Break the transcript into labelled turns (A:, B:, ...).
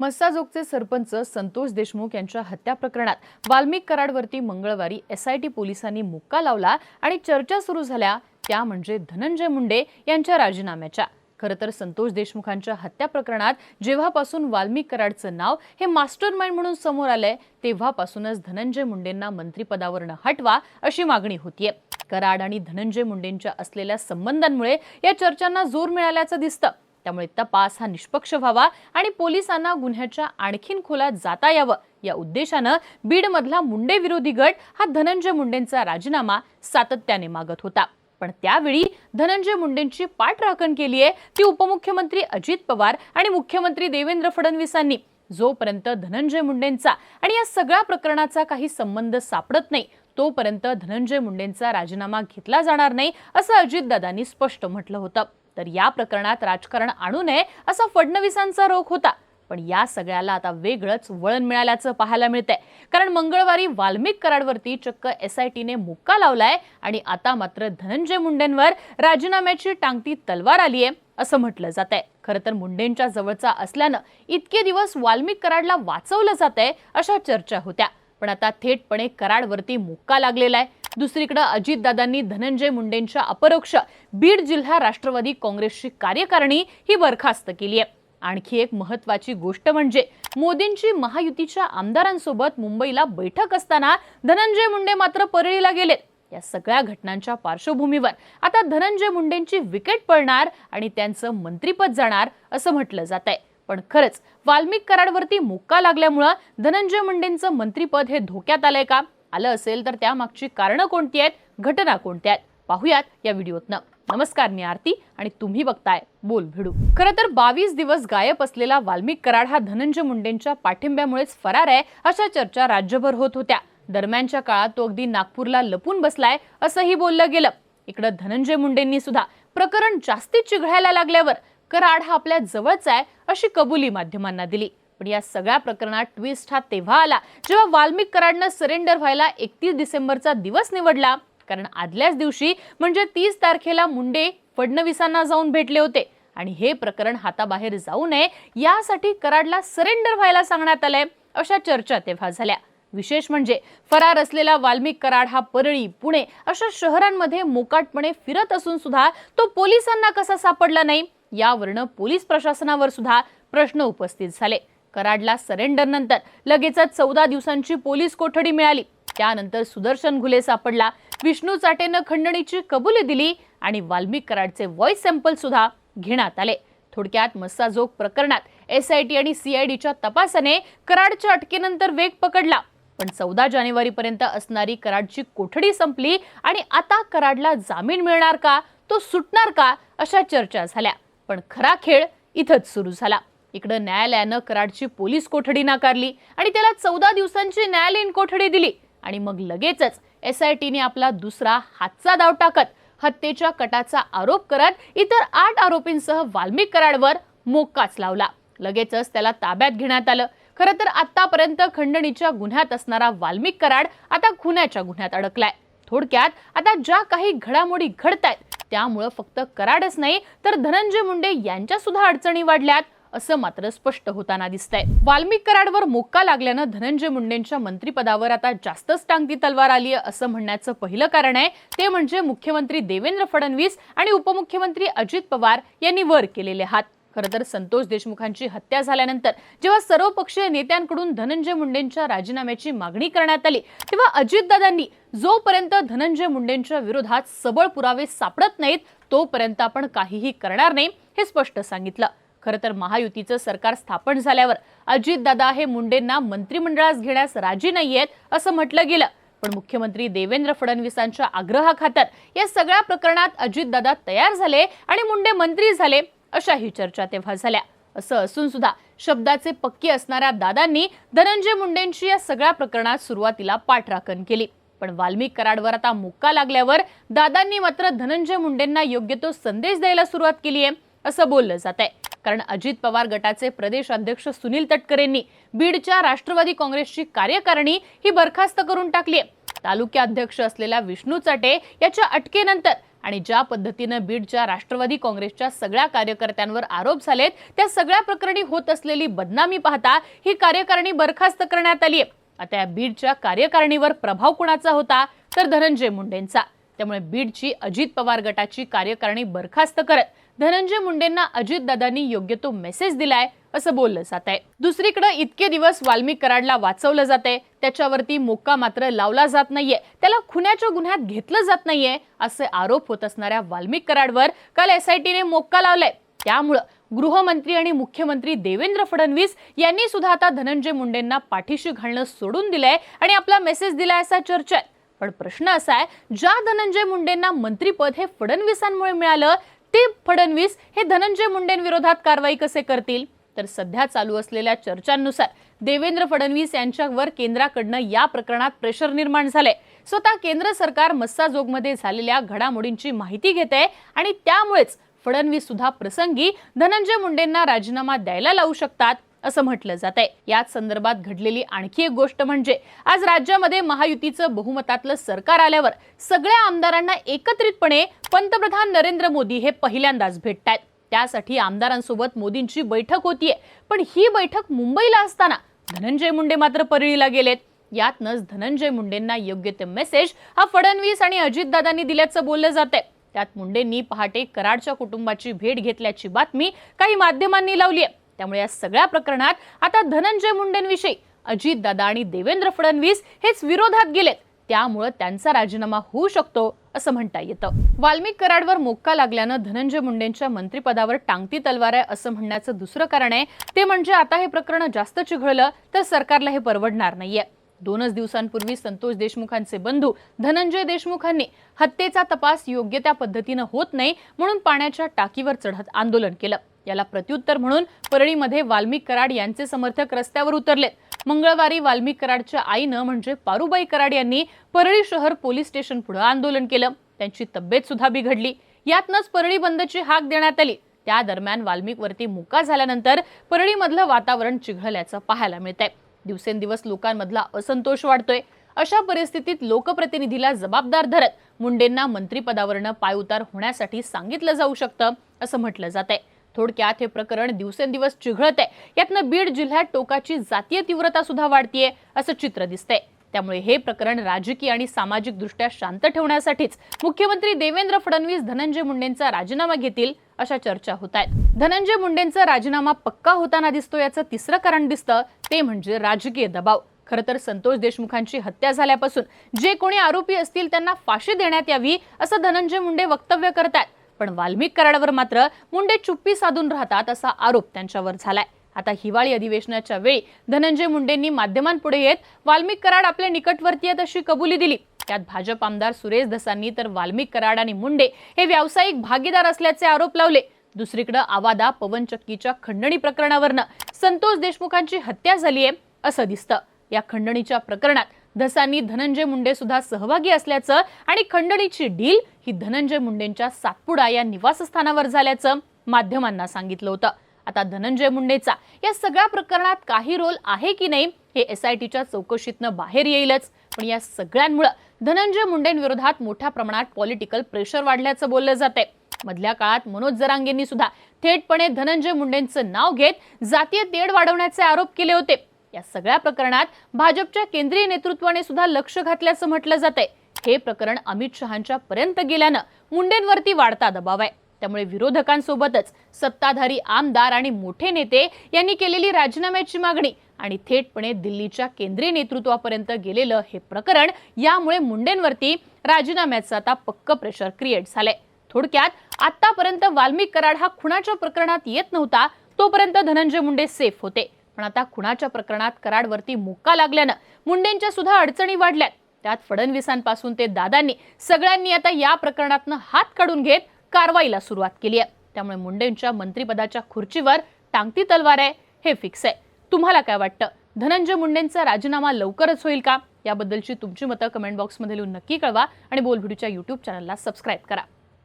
A: मस्साजोगचे सरपंच संतोष देशमुख यांच्या हत्या प्रकरणात वाल्मिक कराडवरती मंगळवारी एसआयटी पोलिसांनी मुक्का लावला आणि चर्चा सुरू झाल्या. त्या म्हणजे धनंजय मुंडे यांच्या राजीनाम्याच्या. खरं तर संतोष देशमुखांच्या हत्या प्रकरणात जेव्हापासून वाल्मिक कराडचं नाव हे मास्टर माइंड म्हणून समोर आलंय तेव्हापासूनच धनंजय मुंडेंना मंत्रिपदावरनं हटवा अशी मागणी होतीये. कराड आणि धनंजय मुंडेंच्या असलेल्या संबंधांमुळे या चर्चांना जोर मिळाल्याचं दिसतं. त्यामुळे तपास हा निष्पक्ष व्हावा आणि पोलिसांना गुन्ह्याच्या आणखीन खोलात जाता यावं या उद्देशानं बीडमधला मुंडे विरोधी गट हा धनंजय मुंडेंचा राजीनामा सातत्याने मागत होता. पण त्यावेळी धनंजय मुंडेंची पाठराखण केली आहे ती उपमुख्यमंत्री अजित पवार आणि मुख्यमंत्री देवेंद्र फडणवीसांनी. जोपर्यंत धनंजय मुंडेंचा आणि या सगळ्या प्रकरणाचा काही संबंध सापडत नाही तोपर्यंत धनंजय मुंडेंचा राजीनामा घेतला जाणार नाही असं अजितदादांनी स्पष्ट म्हटलं होतं. तर या प्रकरणात राजकारण आणू नये असा फडणवीसांचा रोख होता. पण या सगळ्याला आता वेगळंच वळण मिळाल्याचं पाहायला मिळतंय. कारण मंगळवारी वाल्मिक कराडवरती चक्क एस आय टीने मुक्का लावलाय आणि आता मात्र धनंजय मुंडेंवर राजीनाम्याची टांगती तलवार आली आहे असं म्हटलं जात आहे खरं तर मुंडेंच्या जवळचा असल्यानं इतके दिवस वाल्मिक कराडला वाचवलं जात आहे अशा चर्चा होत्या. पण आता थेटपणे कराडवरती मुक्का लागलेला आहे. दुसरीकडे अजितदादांनी धनंजय मुंडेंच्या अपरोक्ष बीड जिल्हा राष्ट्रवादी काँग्रेसची कार्यकारिणी ही बरखास्त केली आहे. आणखी एक महत्वाची गोष्ट म्हणजे मोदींची महायुतीच्या आमदारांसोबत मुंबईला बैठक असताना धनंजय मुंडे मात्र परळीला गेलेत. या सगळ्या घटनांच्या पार्श्वभूमीवर आता धनंजय मुंडेंची विकेट पडणार आणि त्यांचं मंत्रीपद जाणार असं म्हटलं जात आहे पण खरंच वाल्मिक कराडवरती मुक्का लागल्यामुळं धनंजय मुंडेंचं मंत्रीपद हे धोक्यात आलंय का? आलं असेल तर त्यामागची कारणं कोणती आहेत? घटना कोणत्या आहेत? पाहूयात या व्हिडिओतनं. नमस्कार मी आरती आणि तुम्ही बघताय बोल भिडू. खरं तर बावीस दिवस गायब असलेला वाल्मिक कराड हा धनंजय मुंडेंच्या पाठिंब्यामुळेच फरार आहे अशा चर्चा राज्यभर होत होत्या. दरम्यानच्या काळात तो अगदी नागपूरला लपून बसलाय असंही बोललं गेलं. इकडं धनंजय मुंडेंनी सुद्धा प्रकरण जास्तीत चिघळायला लागल्यावर कराड हा आपल्या जवळचा आहे अशी कबुली माध्यमांना दिली. पण या सगळ्या प्रकरणात ट्विस्ट हा तेव्हा आला जेव्हा वाल्मिक कराडनं सरेंडर व्हायला एकतीस डिसेंबरचा दिवस निवडला. कारण आदल्याच दिवशी म्हणजे तीस तारखेला मुंडे फडणवीसांना जाऊन भेटले होते. आणि हे प्रकरण हाताबाहेर जाऊ नये यासाठी कराडला सरेंडर व्हायला सांगण्यात आलंय अशा चर्चा तेव्हा झाल्या. विशेष म्हणजे फरार असलेला वाल्मिक कराड हा परळी पुणे अशा शहरांमध्ये मोकाटपणे फिरत असून सुद्धा तो पोलिसांना कसा सापडला नाही? यावरनं पोलीस प्रशासनावर सुद्धा प्रश्न उपस्थित झाले. कराडला सरेंडर नंतर लगेचच चौदा दिवसांची पोलीस कोठडी मिळाली. त्यानंतर सुदर्शन घुले सापडला. विष्णू चाटेनं खंडणीची कबुली दिली आणि वाल्मिक कराडचे व्हॉइस सॅम्पल सुद्धा घेण्यात आले. थोडक्यात मस्साजोग प्रकरणात एसआयटी आणि सीआयडीच्या तपासाने कराडच्या अटकेनंतर वेग पकडला. पण चौदा जानेवारी पर्यंत असणारी कराडची कोठडी संपली आणि आता कराडला जामीन मिळणार का तो सुटणार का अशा चर्चा झाल्या. पण खरा खेळ इथंच सुरू झाला. इकडं न्यायालयानं कराडची पोलीस कोठडी नाकारली आणि त्याला चौदा दिवसांची न्यायालयीन कोठडी दिली. आणि मग लगेचच एस आय टीने आपला दुसरा हातचा दाव टाकत हत्येच्या कटाचा आरोप करत इतर आठ आरोपींसह वाल्मिक कराडवर मोक्काच लावला. लगेचच त्याला ताब्यात घेण्यात आलं. खरं तर आतापर्यंत खंडणीच्या गुन्ह्यात असणारा वाल्मिक कराड आता खुन्याच्या गुन्ह्यात अडकलाय. थोडक्यात आता ज्या काही घडामोडी घडतायत त्यामुळं फक्त कराडच नाही तर धनंजय मुंडे यांच्या सुद्धा अडचणी वाढल्यात असं मात्र स्पष्ट होताना दिसतंय. वाल्मिक कराडवर मोक्का लागल्यानं धनंजय मुंडेंच्या मंत्रिपदावर आता जास्तच टांगती तलवार आली आहे असं म्हणण्याचं पहिलं कारण आहे. ते म्हणजे मुख्यमंत्री देवेंद्र फडणवीस आणि उपमुख्यमंत्री अजित पवार यांनी वर केलेले हात. खरं तर संतोष देशमुखांची हत्या झाल्यानंतर जेव्हा सर्वपक्षीय नेत्यांकडून धनंजय मुंडेंच्या राजीनाम्याची मागणी करण्यात आली तेव्हा अजितदादांनी जोपर्यंत धनंजय मुंडेंच्या विरोधात सबळ पुरावे सापडत नाहीत तोपर्यंत आपण काहीही करणार नाही हे स्पष्ट सांगितलं. खरं तर महायुतीचं सरकार स्थापन झाल्यावर अजितदादा हे मुंडेंना मंत्रिमंडळात घेण्यास राजी नाहीयेत असं म्हटलं गेलं. पण मुख्यमंत्री देवेंद्र फडणवीसांच्या आग्रहाखातर या सगळ्या प्रकरणात अजितदादा तयार झाले आणि मुंडे मंत्री झाले. अशाही चर्चा तेव्हा झाल्या. असं असून सुद्धा शब्दाचे पक्के असणाऱ्या दादांनी धनंजय मुंडेंची या सगळ्या प्रकरणात सुरुवातीला पाठराखण केली. पण वाल्मिक कराडवर आता मुक्का लागल्यावर दादांनी मात्र धनंजय मुंडेंना योग्य तो संदेश द्यायला सुरुवात केली आहे असं बोललं जात आहे कारण अजित पवार गटाचे प्रदेश अध्यक्ष सुनील तटकरेंनी बीडच्या राष्ट्रवादी काँग्रेसची कार्यकारिणी ही बरखास्त करून टाकली आहे. तालुक्याध्यक्ष असलेल्या विष्णू चाटे याच्या अटकेनंतर आणि ज्या पद्धतीनं बीडच्या राष्ट्रवादी काँग्रेसच्या सगळ्या कार्यकर्त्यांवर आरोप झालेत त्या सगळ्या प्रकरणी होत असलेली बदनामी पाहता ही कार्यकारिणी बरखास्त करण्यात आली आहे आता या बीडच्या कार्यकारिणीवर प्रभाव कुणाचा होता तर धनंजय मुंडेंचा. त्यामुळे बीडची अजित पवार गटाची कार्यकारिणी बरखास्त करत धनंजय मुंडेंना अजितदादांनी योग्य तो मेसेज दिलाय असं बोललं जात आहे दुसरीकडे इतके दिवस वाल्मिक कराडला वाचवलं जात आहे त्याच्यावरती मोक्का मात्र लावला जात नाहीये. त्याला खुन्याच्या गुन्ह्यात घेतलं जात नाहीये असे आरोप होत असणाऱ्या वाल्मिक कराडवर काल एसआयटीने मोक्का लावलाय. त्यामुळं गृहमंत्री आणि मुख्यमंत्री देवेंद्र फडणवीस यांनी सुद्धा आता धनंजय मुंडेंना पाठीशी घालणं सोडून दिलंय आणि आपला मेसेज दिलाय असा चर्चा आहे. पण प्रश्न असा आहे ज्या धनंजय मुंडेंना मंत्रीपद हे फडणवीसांमुळे मिळालं ते फडणवीस हे धनंजय मुंडेंविरोधात कारवाई कसे करतील? तर सध्या चालू असलेल्या चर्चांनुसार देवेंद्र फडणवीस यांच्यावर केंद्राकडनं या प्रकरणात प्रेशर निर्माण झालंय. स्वतः केंद्र सरकार मस्साजोगमध्ये झालेल्या घडामोडींची माहिती घेत आहे आणि त्यामुळेच फडणवीस सुद्धा प्रसंगी धनंजय मुंडेंना राजीनामा द्यायला लावू शकतात असं म्हटलं जात आहे याच संदर्भात घडलेली आणखी एक गोष्ट म्हणजे आज राज्यामध्ये महायुतीचं बहुमतातलं सरकार आल्यावर सगळ्या आमदारांना एकत्रितपणे पंतप्रधान नरेंद्र मोदी हे पहिल्यांदाच भेटतायत. त्यासाठी आमदारांसोबत मोदींची बैठक होतीये. पण ही बैठक मुंबईला असताना धनंजय मुंडे मात्र परळीला गेलेत. यातनच धनंजय मुंडेंना योग्य ते मेसेज हा फडणवीस आणि अजितदादांनी दिल्याचं बोललं जात आहे त्यात मुंडेंनी पहाटे कराडच्या कुटुंबाची भेट घेतल्याची बातमी काही माध्यमांनी लावली आहे त्यामुळे या सगळ्या प्रकरणात आता धनंजय मुंडेंविषयी अजितदादा आणि देवेंद्र फडणवीस हेच विरोधात गेलेत. त्यामुळं त्यांचा राजीनामा होऊ शकतो असं म्हणता येतं. वाल्मिक कराडवर मोक्का लागल्यानं धनंजय मुंडेंच्या मंत्रिपदावर टांगती तलवार आहे असं म्हणण्याचं दुसरं कारण आहे. ते म्हणजे आता हे प्रकरण जास्त चिघळलं तर सरकारला हे परवडणार नाहीये. दोनच दिवसांपूर्वी संतोष देशमुखांचे बंधू धनंजय देशमुखांनी हत्येचा तपास योग्य त्या पद्धतीनं होत नाही म्हणून पाण्याच्या टाकीवर चढत आंदोलन केलं. याला प्रत्युत्तर म्हणून परळीमध्ये वाल्मिक कराड यांचे समर्थक रस्त्यावर उतरलेत. मंगळवारी वाल्मिक कराडच्या आईनं म्हणजे पारुबाई कराड यांनी परळी शहर पोलीस स्टेशन पुढे आंदोलन केलं. त्यांची तब्येत सुद्धा बिघडली. यातनच परळी बंदची हाक देण्यात आली. त्या दरम्यान वाल्मिकवरती मुका झाल्यानंतर परळीमधलं वातावरण चिघळल्याचं पाहायला मिळतंय. दिवसेंदिवस लोकांमधला असंतोष वाढतोय. अशा परिस्थितीत लोकप्रतिनिधीला जबाबदार धरत मुंडेंना मंत्रिपदावरनं पायउतार होण्यासाठी सांगितलं जाऊ शकतं असं म्हटलं जात आहे थोडक्यात हे प्रकरण दिवसेंदिवस चिघळत आहे यातनं बीड जिल्ह्यात टोकाची जातीय तीव्रता सुद्धा वाढतीये असं चित्र दिसतंय. त्यामुळे हे प्रकरण राजकीय आणि सामाजिक दृष्ट्या शांत ठेवण्यासाठीच मुख्यमंत्री देवेंद्र फडणवीस धनंजय मुंडेंचा राजीनामा घेतील अशा चर्चा होत आहेत धनंजय मुंडेंचा राजीनामा पक्का होताना दिसतो याचं तिसरं कारण दिसतं ते म्हणजे राजकीय दबाव. खरं तर संतोष देशमुखांची हत्या झाल्यापासून जे कोणी आरोपी असतील त्यांना फाशी देण्यात यावी असं धनंजय मुंडे वक्तव्य करतात पण वाल्मिक कराडावर मात्र मुंडे चुप्पी साधून राहतात असा आरोप त्यांच्यावर झालाय. आता हिवाळी अधिवेशनाच्या वेळी धनंजय मुंडेंनी माध्यमांपुढे येत वाल्मिक कराड आपल्या निकटवर्ती अशी कबुली दिली. त्यात भाजप आमदार सुरेश धसांनी तर वाल्मिक कराड आणि मुंडे हे व्यावसायिक भागीदार असल्याचे आरोप लावले. दुसरीकडे आवादा पवनचक्कीच्या खंडणी प्रकरणावरनं संतोष देशमुखांची हत्या झाली आहे असं दिसतं. या खंडणीच्या प्रकरणात धसांनी धनंजय मुंडे सुद्धा सहभागी असल्याचं आणि खंडणीची डील ही धनंजय मुंडेंच्या सातपुडा या निवासस्थानावर झाल्याचं माध्यमांना सांगितलं होतं. आता धनंजय मुंडेचा या सगळ्या प्रकरणात काही रोल आहे की नाही हे एस आय टीच्या चौकशीतनं बाहेर येईलच. पण या सगळ्यांमुळं धनंजय मुंडेंविरोधात मोठ्या प्रमाणात पॉलिटिकल प्रेशर वाढल्याचं बोललं जाते मधल्या काळात मनोज जरांगेंनी सुद्धा थेटपणे धनंजय मुंडेंचं नाव घेत जातीय तेढ वाढवण्याचे आरोप केले होते. या सगळ्या प्रकरणात भाजपच्या केंद्रीय नेतृत्वाने सुद्धा लक्ष घातल्याचं म्हटलं जातंय. हे प्रकरण अमित शहांच्या पर्यंत गेल्यानं मुंडेंवरती वाढता दबाव आहे. त्यामुळे विरोधकांसोबतच सत्ताधारी आमदार आणि मोठे नेते यांनी केलेली राजीनाम्याची मागणी आणि थेटपणे दिल्लीच्या केंद्रीय नेतृत्वापर्यंत गेलेलं हे प्रकरण यामुळे मुंडेंवरती राजीनाम्याचं आता पक्क प्रेशर क्रिएट झालंय. थोडक्यात आतापर्यंत वाल्मिक कराड हा खुणाच्या प्रकरणात येत नव्हता तोपर्यंत धनंजय मुंडे सेफ होते. पण आता खुणाच्या प्रकरणात कराडवरती मुक्का लागल्यानं मुंडेंच्या सुद्धा अडचणी वाढल्यात. त्यात फडणवीसांपासून ते दादांनी सगळ्यांनी आता या प्रकरणातनं हात काढून घेत कारवाईला सुरुवात केली आहे. त्यामुळे मुंडेंच्या मंत्रिपदाच्या खुर्चीवर टांगती तलवार आहे हे फिक्स आहे. तुम्हाला काय वाटतं? धनंजय मुंडेंचा राजीनामा लवकरच होईल का? याबद्दलची तुमची मतं कमेंट बॉक्समध्ये लिहून नक्की कळवा आणि बोलभिडूच्या यूट्यूब चॅनलला सबस्क्राईब करा.